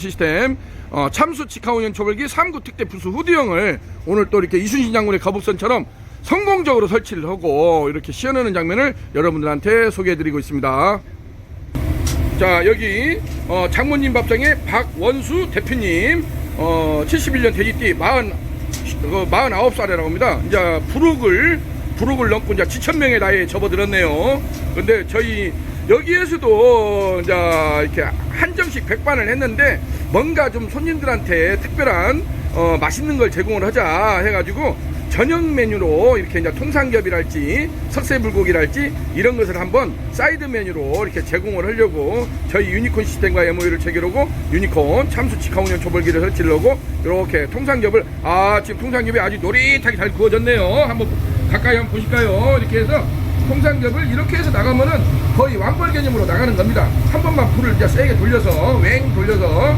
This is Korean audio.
시스템 어, 참수 직하운영 초벌기 3구 특대 부수 후드형을 오늘 또 이렇게 이순신 장군의 거북선처럼 성공적으로 설치를 하고 이렇게 시연하는 장면을 여러분들한테 소개해드리고 있습니다. 자 여기 어, 장모님 밥상의 박원수 대표님 어, 71년 돼지띠 40, 어, 49살이라고 합니다. 이제 부록을 부록을 넘고 이제 7천명의 나이에 접어들었네요. 근데 저희 여기에서도 이제 이렇게 한정식 백반을 했는데 뭔가 좀 손님들한테 특별한 어, 맛있는 걸 제공을 하자 해가지고 저녁 메뉴로 이렇게 이제 통삼겹이랄지 석쇠불고기랄지 이런 것을 한번 사이드 메뉴로 이렇게 제공을 하려고 저희 유니콘 시스템과 MOU를 체결하고 유니콘 참수 직화운영 초벌기를 설치를 하고 이렇게 통삼겹을 아 지금 통삼겹이 아주 노릿하게 잘 구워졌네요. 한번 가까이 한번 보실까요? 이렇게 해서 통삼겹을 이렇게 해서 나가면은 거의 왕벌 개념으로 나가는 겁니다. 한 번만 불을 이제 세게 돌려서 웽 돌려서